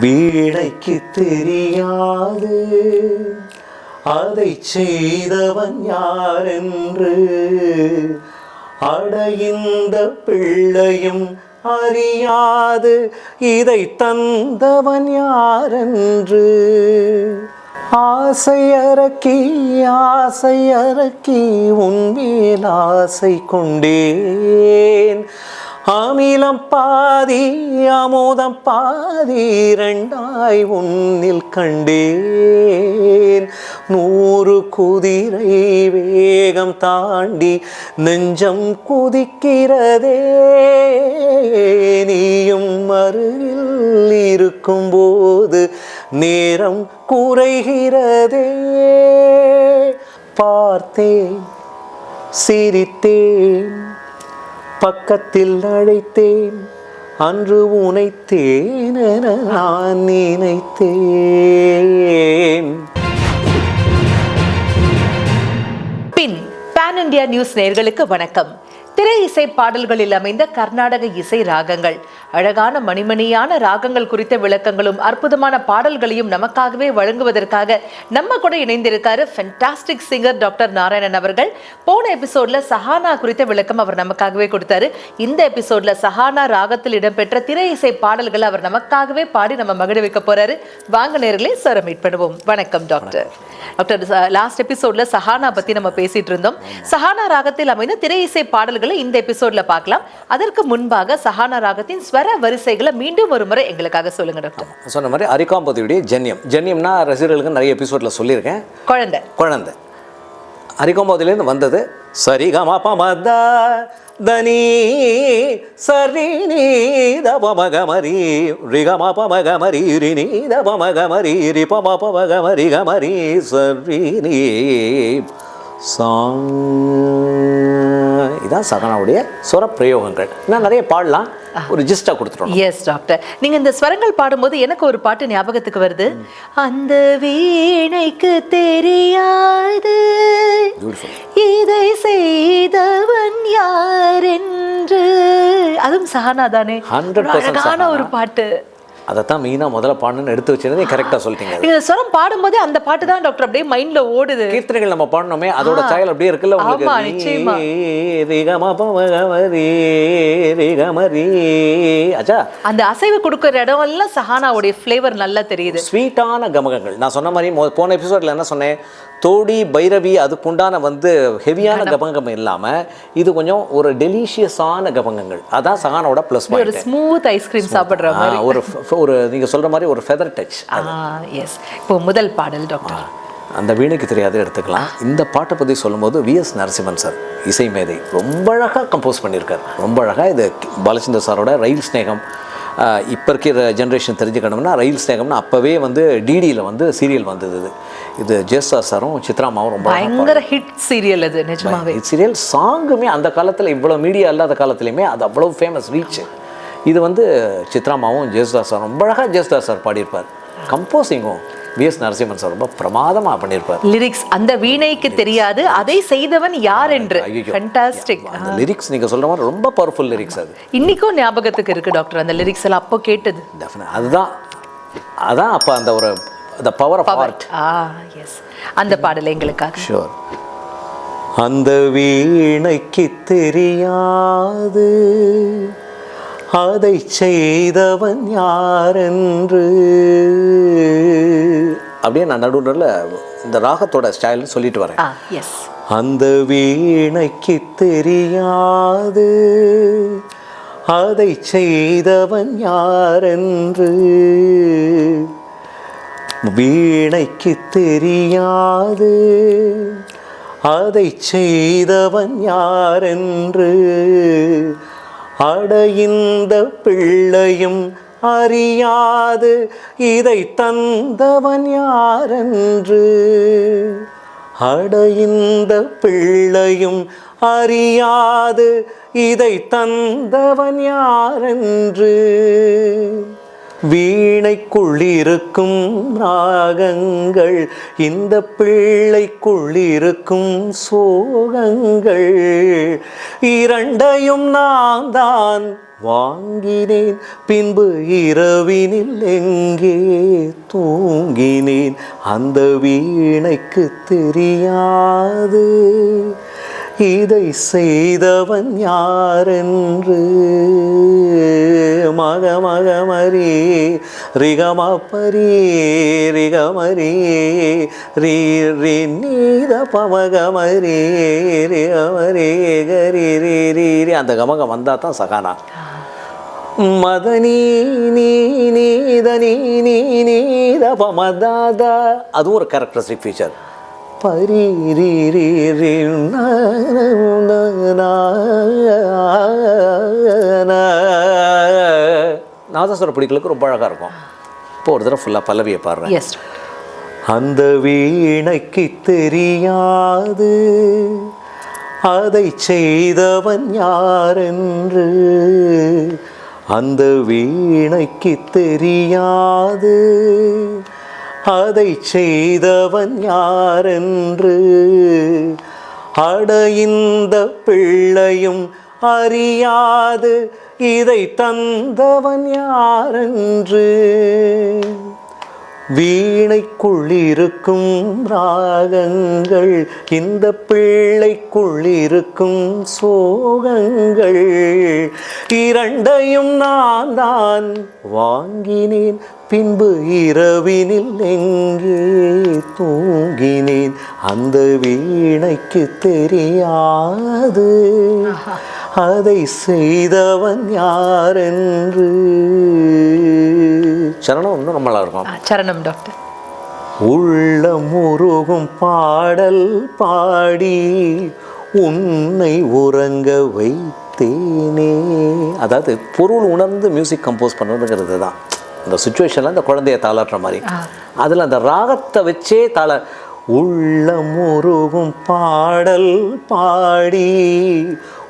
வீடைக்கு தெரியாது. அதை செய்தவன் யார் என்று அடைந்த பிள்ளையும் அறியாது. இதை தந்தவன் யாரென்று ஆசையறக்கி ஆசையறக்கி உன் மேல் ஆசை கொண்டேன். அமிலம் பாதி ஆமோதம் பாதி இரண்டாய் உன்னில் கண்டேன். நூறு குதிரை வேகம் தாண்டி நெஞ்சம் குதிக்கிறதே நீயும் அருகில் இருக்கும்போது நேரம் குறைகிறதே. பார்த்தேன் சிரித்தேன் பக்கத்தில் அழைத்தேன். அன்று உனைத்தேன் என நான் நினைத்தேன். பேன் இந்தியா நியூஸ் நேர்களுக்கு வணக்கம். திரை இசை பாடல்களில் அமைந்த கர்நாடக இசை ராகங்கள். அழகான மணிமணியான ராகங்கள் குறித்த விளக்கங்களும் அற்புதமான பாடல்களையும் நமக்காகவே வழங்குவதற்காக நம்ம கூட இணைந்திருக்காரு ஃபென்டாஸ்டிக் சிங்கர் டாக்டர் நாராயணன் அவர்கள். போன எபிசோட்ல சஹானா குறித்த விளக்கம் அவர் நமக்காகவே கொடுத்தாரு. இந்த எபிசோட்ல சஹானா ராகத்தில் இடம்பெற்ற திரை இசை பாடல்கள் அவர் நமக்காகவே பாடி நம்ம மகிழ வைக்க போறாரு. வாங்க நேர்களே சார் மீட் பண்ணுவோம். வணக்கம் டாக்டர் டாக்டர் லாஸ்ட் எபிசோட்ல சஹானா பத்தி நம்ம பேசிட்டு இருந்தோம். சஹானா ராகத்தில் அமைந்த திரை இசை பாடல்களை இந்த எபிசோட்ல பார்க்கலாம். அதற்கு முன்பாக சஹானா ராகத்தின் ஸ்வர வரிசைகளை மீண்டும் ஒரு முறை எங்களுக்காக சொல்லுங்க டாக்டர். சொன்ன மாதிரி அரிகாம்பதியுடைய ஜன்யம். ஜன்யம்னா ரசிகர்களுக்கு நிறைய எபிசோடில் சொல்லியிருக்கேன். குழந்தை. குழந்தை. அரிகாம்பதிலேருந்து வந்தது சரிகமா பமத தனி சரி நீ தபமகமரி ரிகம பமகமரி ரினி தபமகமரி ரி பம பமகமரி கமரி சரி நீ சாங். இதான் சகனாவுடைய சுர பிரயோகங்கள் இன்னும் நிறைய பாடலாம். ஒரு ஜிஸ்டாக கொடுத்துட்டோம் எஸ் டாக்டர் நீங்க இந்த ஸ்வரங்கள் பாடும்போது எனக்கு ஒரு பாட்டு ஞாபகத்துக்கு வருது. அந்த வீணைக்கு தெரியாது. இதை செய்தவன் யார் என்று. அதுவும் சஹானா தானே. 100% ஒரு அழகான. ஒரு பாட்டு. அதைத்தான் மெயினாக முதல்ல பாடணும்னு எடுத்து வச்சிருந்தே கரெக்டாக சொல்லிட்டீங்க அது. நீங்க இந்த ஸ்வரம் பாடும்போதே அந்த பாட்டு தான் டாக்டர் அப்படியே மைண்ட்ல ஓடுது. கீர்த்தனைகள் நம்ம பாடணுமே அதோட சாயல் அப்படியே இருக்குல்ல உங்களுக்கு? அச்சா. அந்த அசைவு கொடுக்குற இடம் எல்லாம் சஹானாவுடைய ஃப்ளேவர் நல்லா தெரியுது. ஸ்வீட்டான கமகங்கள். நான் சொன்ன மாதிரி போன எபிசோட்ல என்ன சொன்னேன்? தோடி பைரவி அதுக்குண்டான வந்து ஹெவியான கபங்கம் இல்லாம இது கொஞ்சம் ஒரு டெலிஷியஸான கபங்கங்கள். அதான் சகானோட ப்ளஸ் ஒரு ஸ்மூத் ஐஸ்கிரீம் சாப்பிடுற மாதிரி. ஒரு ஒரு நீங்க சொல்ற மாதிரி ஒரு ஃபெதர் டச் எஸ் இப்போ முதல் பாடல் டாக்டர் அந்த வீணைக்கு தெரியாது எடுத்துக்கலாம். இந்த பாட்டை பற்றி சொல்லும்போது விஎஸ் நரசிம்மன் சார் இசை மேதை. ரொம்ப அழகாக கம்போஸ் பண்ணியிருக்கார் ரொம்ப அழகாக இது பாலச்சந்தர் சாரோட ரயில் ஸ்நேகம் இப்போ இருக்கிற ஜென்ரேஷன் தெரிஞ்சுக்கணும்னா ரயில் ஸ்நேகம்னா அப்போவே வந்து டிடியில் வந்து சீரியல் வந்தது இது ஜெயசார் சாரும் சித்ராமாவும் ரொம்ப பயங்கர ஹிட் சீரியல் அது நிஜமாவே. சீரியல் சாங்குமே அந்த காலத்தில் இவ்வளோ மீடியா இல்லாத காலத்துலையுமே அது அவ்வளோ ஃபேமஸ் ரீச் இது வந்து சித்ராமாவும் ஜெயசுதாஸ் சார் ரொம்ப அழகாக ஜெயசுதாஸ் சார் பாடியிருப்பார். கம்போசிங்கும் விஎஸ் நரசிம்மன் சார் ரொம்ப பிரமாதமாக பண்ணியிருப்பார். லிரிக்ஸ் அந்த வீணைக்கு தெரியாது அதை செய்தவன் யார் என்று. ஃபண்டாஸ்டிக் அந்த லிரிக்ஸ் நீங்கள் சொல்கிற மாதிரி ரொம்ப பவர்ஃபுல் லிரிக்ஸ் அது. இன்னைக்கும் ஞாபகத்துக்கு இருக்கு டாக்டர் அந்த லிரிக்ஸ் எல்லாம் அப்போ கேட்டது. டெஃபினட் அதுதான் அதான் அப்போ அந்த ஒரு the power of art is அந்த பாடல் எங்களுக்காக. ஷுவர் அந்த வீணைக்கு தெரியாது. அதை செய்தவன் யாரென்று? அப்படியே நான் நடுவில் இந்த ராகத்தோட ஸ்டைல் சொல்லிட்டு வரேன். அந்த வீணைக்கு தெரியாது. அதை செய்தவன் யாரென்று? வீணைக்கு தெரியாது. அதை செய்தவன் யாரென்று அடைந்த பிள்ளையும் அறியாது. இதை தந்தவன் யாரென்று அடைந்த பிள்ளையும் அறியாது. இதை தந்தவன் யாரென்று வீணைக்குள்ளிருக்கும் ராகங்கள் இந்த பிள்ளைக்குள்ளிருக்கும் சோகங்கள் இரண்டையும் நான் தான் வாங்கினேன். பின்பு இரவினில் எங்கே தூங்கினேன்? அந்த வீணைக்கு தெரியாது. இதை செய்தவன் யாரென்று? மக மக மரி ரிகமப்பரி ரிகமரி ரீ ரி நீத பமகமரி ரிகமரி கரி ரீ ரீ ரீ. அந்த கமகம் வந்தால் தான் சகானா. மதனி நீ நீத நீ நீ நீத பமதாத அதுவும் ஒரு கேரக்டரிஸ்டிக் ஃபீச்சர் பரி நாதஸ்வர பிடிக்கலுக்கு ரொம்ப அழகாக இருக்கும் இப்போ ஒரு தடவை ஃபுல்லாக பல்லவியை பாடுறேன் அந்த வீணைக்கு தெரியாது அதை செய்தவன் யாரென்று அந்த வீணைக்கு தெரியாது அதை செய்தவன் யாரென்று? அடைந்த பிள்ளையும் அறியாது இதை தந்தவன் யாரென்று? வீணைக்குள் இருக்கும் ராகங்கள் இந்த பிள்ளைக்குள் இருக்கும் சோகங்கள் இரண்டையும் நான் தான் வாங்கினேன். பின்பு இரவினில் எங்கே தூங்கினேன்? அந்த வீணைக்கு தெரியாது. அதை செய்தவன் யாரென்று? சரணம் இன்னும் நல்லா இருக்கும் சரணம் டாக்டர் உள்ளம் உருகும் பாடல் பாடி உன்னை உறங்க வைத்தேனே. அதாவது பொருள் உணர்ந்து மியூசிக் கம்போஸ் பண்ணுறதுங்கிறது தான். இந்த சுச்சுவேஷனில் அந்த குழந்தைய தாளாட்டுற மாதிரி. அதில் அந்த ராகத்தை வச்சே தாள உள்ளம் உருகும் பாடல் பாடி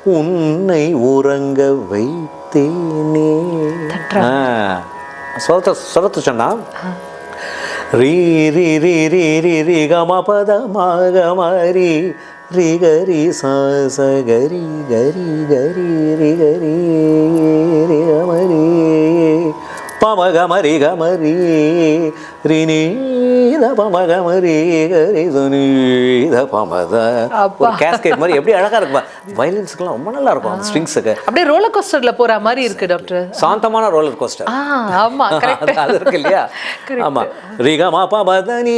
உன்னை உறங்க வைத்தேனே. ஆ, சொரத்தை சொரத்து சொன்னா? ரீ ரி ரி ரி ரி ரி கம பத மாக மரி ரி கரி ச ச கரி கரி கரி ரி கரி ரி கமரி. பம கமரி கமரி ரி நீத பம கமரி கரி சுனீத பமத. ஒரு கேஸ்கேட் மாதிரி எப்படி அழகா இருக்குப்பா வயலின்ஸ்க்குலாம் ரொம்ப நல்லா இருக்கும். அந்த ஸ்ட்ரிங்ஸுக்கு அப்படியே ரோலர் கோஸ்டர்ல போற மாதிரி இருக்கு டாக்டர் சாந்தமான ரோலர் கோஸ்டர் ஆ ஆமா கரெக்ட் அது இருக்கு இல்லையா? ஆமா. ரிகமா பபதனி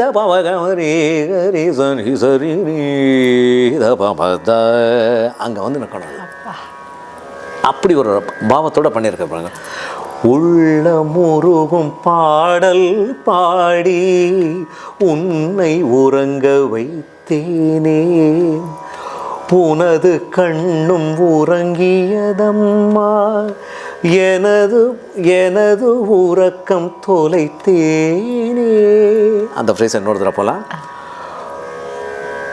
த பவகம் ரே கரி சனி சரி நீத பபத அங்க வந்து நிற்கணும் அப்படி ஒரு பாவத்தோட பண்ணியிருக்க பாருங்க. உள்ளமுருகும் பாடல் பாடி உன்னை உறங்க வைத்தேனே. புனது கண்ணும் உறங்கியதம்மா எனது எனது உறக்கம் தொலைத்தேனே. அந்த ஃப்ரேஸ் என்னோட போலாம்.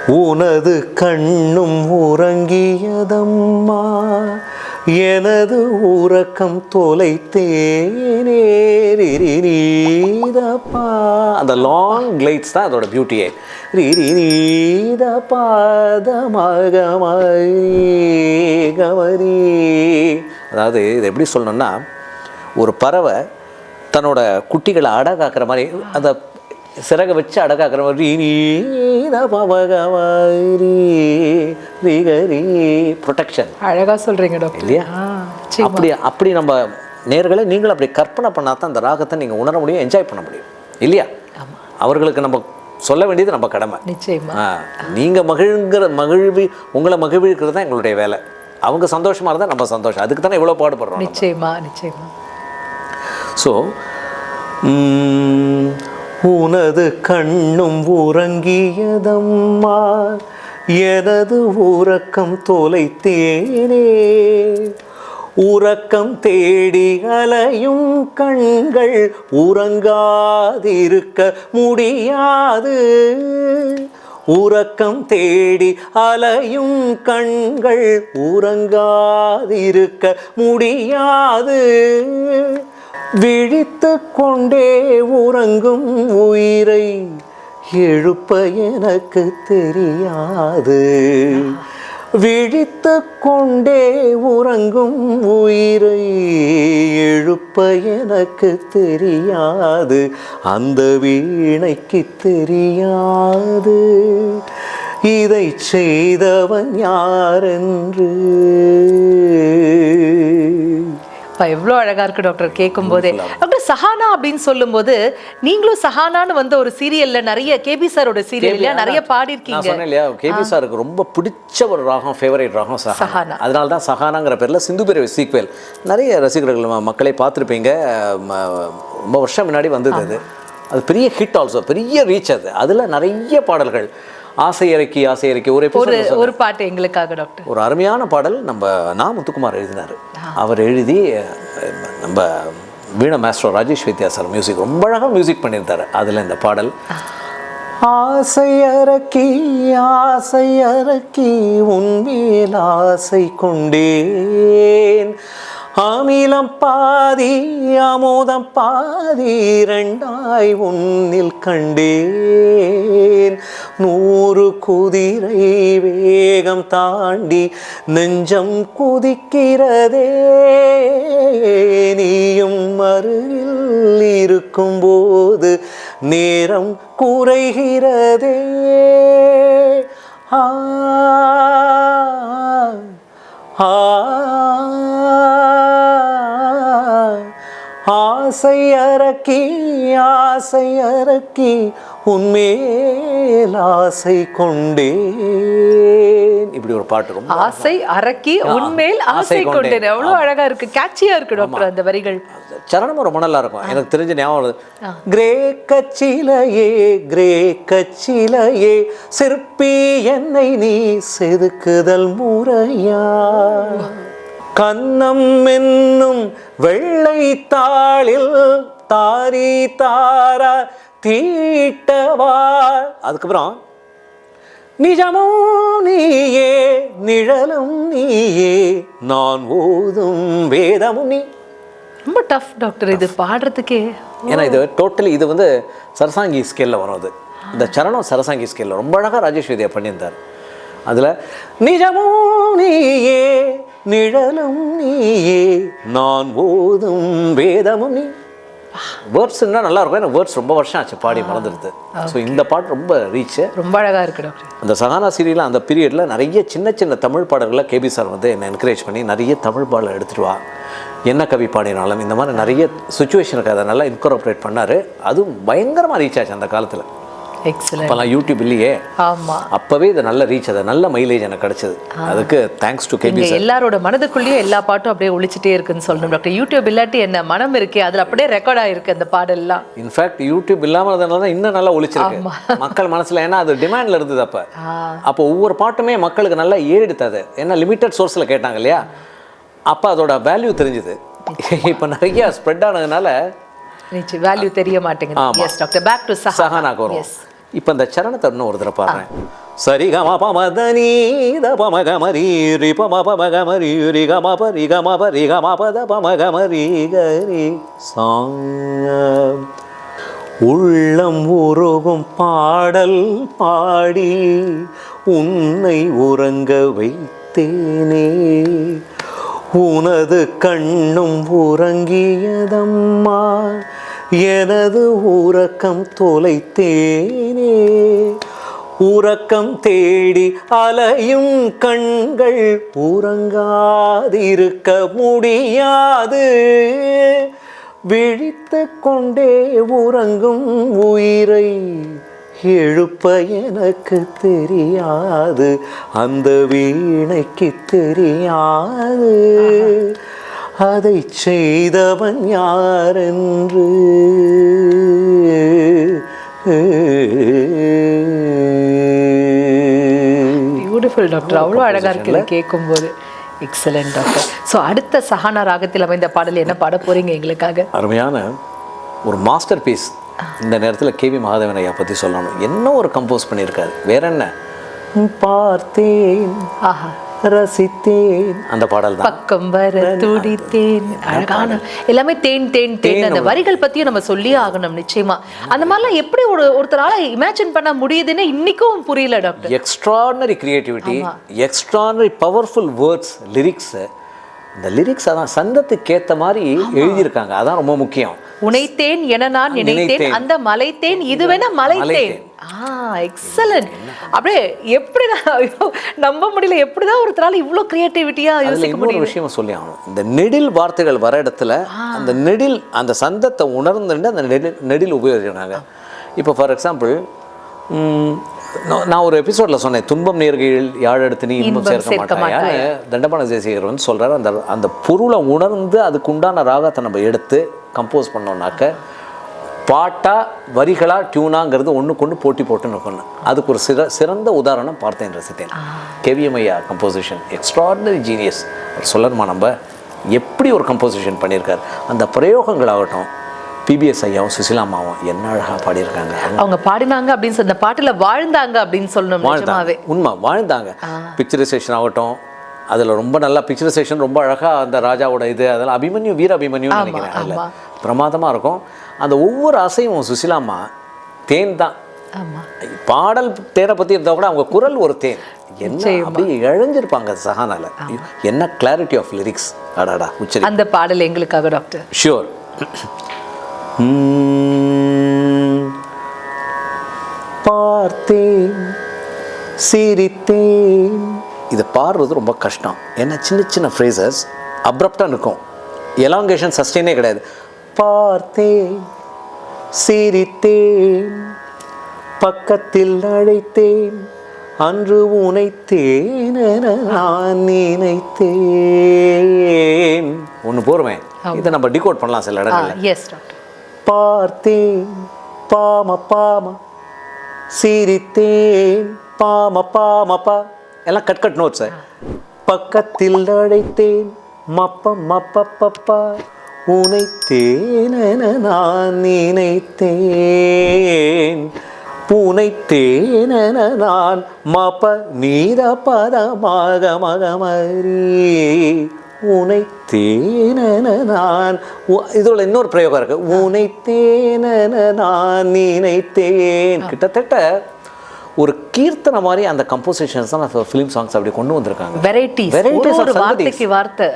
உனது கண்ணும் உறங்கியதம்மா எனது உறக்கம் தொலைத்தேனேரிதப்பா அந்த லாங் கிளைட்ஸ் தான் அதோட பியூட்டியே ரிரி நீத பாதமகமரி அதாவது இது எப்படி சொல்லணும்னா ஒரு பறவை தன்னோட குட்டிகளை அடகாக்கிற மாதிரி அந்த சிறகை வச்சு அடகாக்கிற மாதிரி ப்ரொடெக்ஷன் அழகா சொல்றீங்க டாக்டர் இல்லையா. அப்படி அப்படி நம்ம நேர்களை நீங்களும் அப்படி கற்பனை பண்ணால் தான் அந்த ராகத்தை நீங்கள் உணர முடியும் என்ஜாய் பண்ண முடியும். இல்லையா? அவர்களுக்கு நம்ம சொல்ல வேண்டியது நம்ம கடமை. நிச்சயமா. நீங்கள் மகிழ்ங்கிற மகிழ்வி உங்களை மகிழ்விக்கிறது தான் எங்களுடைய வேலை. அவங்க சந்தோஷமாக இருந்தால் நம்ம சந்தோஷம். அதுக்கு தானே இவ்வளோ பாடுபடுறோம். நிச்சயமா நிச்சயமா. ஸோ உனது கண்ணும் உறங்கியதம்மா எனது உறக்கம் தொலைத்தேனே. உறக்கம் தேடி அலையும் கண்கள் உறங்காதிருக்க முடியாது. உறக்கம் தேடி அலையும் கண்கள் உறங்காதிருக்க முடியாது. விழித்து கொண்டே உறங்கும் உயிரை எழுப்ப எனக்கு தெரியாது. விழித்து கொண்டே உறங்கும் உயிரை எழுப்ப எனக்கு தெரியாது. அந்த வீணைக்கு தெரியாது. இதை செய்தவன் யாரென்று? அப்பா, எவ்வளோ அழகா இருக்கு டாக்டர் கேட்கும் போதே டாக்டர் சஹானா அப்படின்னு சொல்லும்போது நீங்களும் சஹானான்னு வந்து ஒரு சீரியல்ல நிறைய கேபி சாரோட சீரியல்ல நிறைய பாடியிருக்கீங்க. இல்லையா? கேபி சாருக்கு ரொம்ப பிடிச்ச ஒரு ராகம் ஃபேவரட் ராகம் சஹானா. அதனால தான் சஹானாங்கிற பேரில் சிந்து பிரிவு சீக்வல் நிறைய ரசிகர்கள் மக்களே பார்த்துருப்பீங்க. ரொம்ப வருஷம் முன்னாடி வந்தது அது. அது பெரிய ஹிட் ஆல்சோ பெரிய ரீச் அது. அதில் நிறைய பாடல்கள். ஆசை இறக்கி ஆசை இறக்கி. ஒரு ஒரு பாட்டு எங்களுக்காக டாக்டர். ஒரு அருமையான பாடல் நம்ம நா முத்துக்குமார் எழுதினார் அவர் எழுதி நம்ம veena master Rajesh Vaidhya sir music ரொம்ப அழகாக மியூசிக் பண்ணியிருந்தார். அதில் இந்த பாடல் ஆசையறக்கி ஆசையறக்கி உன்மேல் ஆசை கொண்டேன். அமிலம் பாதி அமுதம் பாதி இரண்டாய் உன்னில் கண்டேன். நூறு குதிரை வேகம் தாண்டி நெஞ்சம் குதிக்கிறதே நீயும் அருகில் இருக்கும்போது நேரம் குறைகிறதே. ஆ ஆ. ஆசை அரக்கி ஆசை அரக்கி உன்மேல் ஆசை கொண்டேன். இப்படி ஒரு பாட்டு ரொம்ப ஆசை அரக்கி உன்மேல் ஆசை கொண்டேன். எவ்வளவு அழகா இருக்கு. கேட்சியா இருக்கு டாக்டர் அந்த வரிகள். சரணமும் ரொம்ப நல்லா இருக்கும். எனக்கு தெரிஞ்ச ஞாபகம் வருது. கிரேக்க சிலையே கிரேக்க சிலையே சிற்பி என்னை நீ செதுக்குதல் முறையா? கன்னம் என்னும் வெள்ளை தாளில் தாரி தாரா தீட்டவா. அதுக்கப்புறம் நிஜமும் நீயே நிழலும் நீயே நான் ஓதும் வேதமும் நீ. ரொம்ப டஃப் டாக்டர் இது பாடுறதுக்கே. ஏன்னா இது டோட்டலி இது வந்து சரசாங்கி ஸ்கேலில் வரும் அது. இந்த சரணம் சரசாங்கி ஸ்கேலில் ரொம்ப அழகாக ராஜேஷ் வித்யா பண்ணியிருந்தார். அதில் நிஜமும் நீயே நிழலும் நீயே நான் ஓதும் வேதமும் நீ. வேர்ட்ஸ்னா நல்லா இருக்கும். ஏன்னா வேர்ட்ஸ் ரொம்ப வருஷம் ஆச்சு பாடி மறந்துடுது ஸோ இந்த பாட்டு ரொம்ப ரீச்சு ரொம்ப அழகா இருக்கு அந்த சகானா சீரியலில் அந்த பீரியடில் நிறைய சின்ன சின்ன தமிழ் பாடல்களை கேபி சார் வந்து என்னை என்கரேஜ் பண்ணி நிறைய தமிழ் பாடலை எடுத்துட்டு வா. என்ன கவி பாடினாலும் இந்த மாதிரி நிறைய சுச்சுவேஷனுக்கு அதை நல்லா இன்கார்பரேட் பண்ணார். அதுவும் பயங்கரமாக ரீச் ஆச்சு அந்த காலத்தில். இப்போலாம் யூடியூப் இல்லையே. ஆமா. அப்போவே இது நல்ல ரீச் அது நல்ல மைலேஜ் எனக்கு கிடைச்சது. அதுக்கு தேங்க்ஸ் டு கேபி எல்லாரோட மனதுக்குள்ளேயும் எல்லா பாட்டும் அப்படியே ஒழிச்சிட்டே இருக்குன்னு சொல்லணும். டாக்டர் யூடியூப் இல்லாட்டி என்ன? மனம் இருக்கே அதுல அப்படியே ரெக்கார்ட் ஆயிருக்கு அந்த பாடல்லாம். இன்ஃபேக்ட் யூடியூப் இல்லாமல் இருந்ததுனால தான் இன்னும் நல்லா ஒழிச்சிருக்கு மக்கள் மனசில் ஏன்னா அது டிமாண்டில் இருந்தது அப்போ. அப்போ ஒவ்வொரு பாட்டுமே மக்களுக்கு நல்லா ஏறெடுத்தது ஏன்னா லிமிட்டட் சோர்ஸில் கேட்டாங்க இல்லையா? அப்போ அதோட வேல்யூ தெரிஞ்சுது. இப்போ நிறைய ஸ்ப்ரெட் ஆனதுனால வேல்யூ தெரிய மாட்டேங்குது. எஸ் டாக்டர் பேக் டு சஹா சஹானாக்கு வரும் இப்போ இந்த சரணத்தை இன்னும் ஒரு தடவை பாடுறேன். சரி கம பமதனி த பம கமரி ரி பம பம கமரி ரி கம பரி கம பரி கம பத பம கமரி கரி சாங் உள்ளம் உருகும் பாடல் பாடி உன்னை உறங்க வைத்தேனே. உனது கண்ணும் உறங்கியதம்மா எனது உறக்கம் தொலைத்தேனே. உறக்கம் தேடி அலையும் கண்கள் உறங்காதிருக்க முடியாது. விழித்து கொண்டே உறங்கும் உயிரை எழுப்ப எனக்கு தெரியாது. அந்த வீணைக்கு தெரியாது. அதை செய்தவன் யாரென்று? பியூட்டிஃபுல் டாக்டர் அவ்வளோ அழகா இருக்கு இதை கேட்கும்போது. எக்ஸலன்ட் டாக்டர் ஸோ அடுத்த சஹானா ராகத்தில் அமைந்த பாடல் என்ன பாட போறீங்க எங்களுக்காக? அருமையான ஒரு மாஸ்டர் பீஸ் இந்த நேரத்தில் கேவி மகாதேவன் ஐயா பற்றி சொல்லணும். என்ன ஒரு கம்போஸ் பண்ணியிருக்காரு? வேற என்ன? பார்த்தேன். ஆஹா. ரசித்தேன். அந்த பாடல் தான் பக்கம் வர துடித்தேன். அழகான எல்லாமே தேன் தேன் தேன். அந்த வரிகள் பத்தியும் நம்ம சொல்லியே ஆகணும் நிச்சயமா. அந்த மாதிரிலாம் எப்படி ஒரு ஒருத்தரால இமேஜின் பண்ண முடியுதுன்னு இன்னைக்கும் புரியல doctor. Extraordinary creativity extraordinary powerful words lyrics இந்த லிரிக்ஸ் அதான் சந்தத்துக்கு ஏத்த மாதிரி எழுதியிருக்காங்க. அதான் ரொம்ப முக்கியம். உனைத்தேன் என நான் நினைத்தேன். அந்த மலைத்தேன் இதுவென மலைத்தேன். எக்ஸலன்ட் அப்படியே எப்படி ஐயோ நம்ப முடியல. எப்படிதான் ஒருத்தரால இவ்ளோ கிரியேட்டிவிட்டியா யோசிக்க முடியும் விஷயம் சொல்லி ஆகணும். இந்த நெடில் வார்த்தைகள் வர இடத்துல அந்த நெடில் அந்த சந்தத்தை உணர்ந்துட்டு அந்த நெடில் நெடில் உபயோகிக்கிறாங்க. இப்போ ஃபார் எக்ஸாம்பிள் நான் ஒரு எபிசோட்ல சொன்னேன் துன்பம் நேர்கையில் யாழெடுத்து நீ இன்பம் சேர்க்க மாட்டாயான்னு தண்டபாண தேசிகர் வந்து சொல்றாரு. அந்த அந்த பொருளை உணர்ந்து அதுக்கு உண்டான ராகத்தை நம்ம எடுத்து கம்போஸ் பண்ணோம்னாக்க பாட்டா வரிகளா டியூனாங்கிறது ஒண்ணுக்கு ஒன்று போட்டி போட்டு நிற்கணும் அதுக்கு ஒரு சிற சிறந்த உதாரணம் பார்த்தேன் ரசித்தேன். கெவியமையா கம்போசிஷன் எக்ஸ்ட்ராடினரி ஜீனியஸ் சொல்லணுமா நம்ம? எப்படி ஒரு கம்போசிஷன் பண்ணியிருக்காரு? அந்த பிரயோகங்களாகட்டும் பிபிஎஸ் ஐயாவும் சுசிலாமாவும் என்ன அழகா பாடியிருக்காங்க? அவங்க பாடினாங்க அப்படின்னு சொன்ன அந்த பாட்டுல வாழ்ந்தாங்க அப்படின்னு சொல்லணும் வாழ்ந்தாங்க. உண்மை வாழ்ந்தாங்க. பிக்சரைசேஷன் ஆகட்டும் அதுல ரொம்ப நல்லா பிக்சரைசேஷன் ரொம்ப அழகா அந்த ராஜாவோட இது அதெல்லாம் அபிமன்யு வீர அபிமன்யு நினைக்கிறேன் அதுல. ஆமா. பிரமாதமா இருக்கும். அந்த ஒவ்வொரு அசைவும் சுசிலாமா தேன் தான். பாடல் தேனை பத்தி இருந்தா கூட அவங்க குரல் ஒரு தேன். என்ன. அப்படியே இழஞ்சிருப்பாங்க சஹானால என்ன கிளாரிட்டி ஆஃப் லிரிக்ஸ் அடாடா உச்சரி அந்த பாடல் எங்களுக்காக டாக்டர். ஷியோர் பார்த்தேன் சிரித்தேன் இது பாடுறது ரொம்ப கஷ்டம். ஏன்னா சின்ன சின்ன ஃப்ரேசஸ் அப்ரப்டாக இருக்கும். எலாங்கேஷன் சஸ்டெயினே கிடையாது. பார்த்தேன் சிரித்தேன். பக்கத்தில் அழைத்தேன். அன்று உனைத்தேன் நான் நினைத்தேன். ஒன்று போருமே இதை நம்ம டிகோட் பண்ணலாம் சில இடங்கள்ல. எஸ் டாக்டர் பார்த்தேன் பாம பாம. சிரித்தேன் பாம பாம பா எல்லாம் கட் கட் நோட்ஸ் பக்கத்தில் அழைத்தேன் மப்ப மப்ப பப்பா உனைத்தேன் நான் நினைத்தேன். புனைத்தேன் நான் மப்ப நீத பதமாக மகமரி உனை தேனன நான் இதோட இன்னொரு பிரயோகம் இருக்கு. உனை தேனன நான் நினைத்தேன் கிட்டத்தட்ட ஒரு கீர்த்தனை மாதிரி அந்த கம்போசிஷன்ஸ் தான் ஃபிலிம் சாங்ஸ் அப்படி கொண்டு வந்திருக்காங்க. Sangatis. வார்த்தைக்கு வார்த்தை.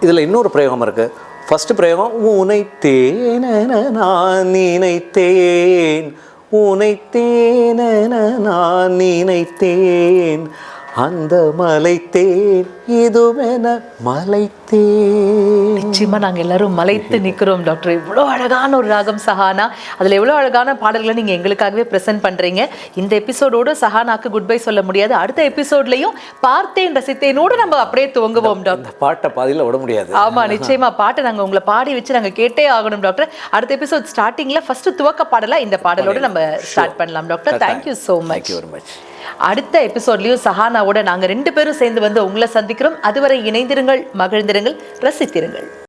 இதுல இன்னொரு பிரயோகம் இருக்கு. ஃபர்ஸ்ட் பிரயோகம் உனை தேனன நான் நினைத்தேன். உனை தேனன நான் நினைத்தேன். அந்த மலைத்தேன் இதுவென மலைத்தேன்? நிச்சயமா நாங்க எல்லாரும் மலைத்து நிக்கிறோம் டாக்டர். இவ்வளோ அழகான ஒரு ராகம் சஹானா. அதுல எவ்வளோ அழகான பாடல்களை நீங்க எங்களுக்காகவே ப்ரெசென்ட் பண்றீங்க. இந்த எபிசோடோட சஹானாக்கு குட் பை சொல்ல முடியாது. அடுத்த எபிசோட்லயும் பார்த்தேன் ரசித்தேனோடு நம்ம அப்படியே துவங்குவோம் டாக்டர். பாட்டை பாதியில விட முடியாது. ஆமா நிச்சயமா. பாட்டு நாங்க உங்களை பாடி வச்சு நாங்க கேட்டே ஆகணும் டாக்டர். அடுத்த எபிசோட் ஸ்டார்டிங்ல ஃபர்ஸ்ட் துவக்க பாடலா இந்த பாடலோட நம்ம ஸ்டார்ட் பண்ணலாம் doctor. Thank you so much very much அடுத்த எபிசோட்லயும் சஹானாவோட நாங்க ரெண்டு பேரும் சேர்ந்து வந்து உங்களை சந்திக்கிறோம். அதுவரை இணைந்திருங்கள் மகிழ்ந்திருங்கள் ரசித்திருங்கள்.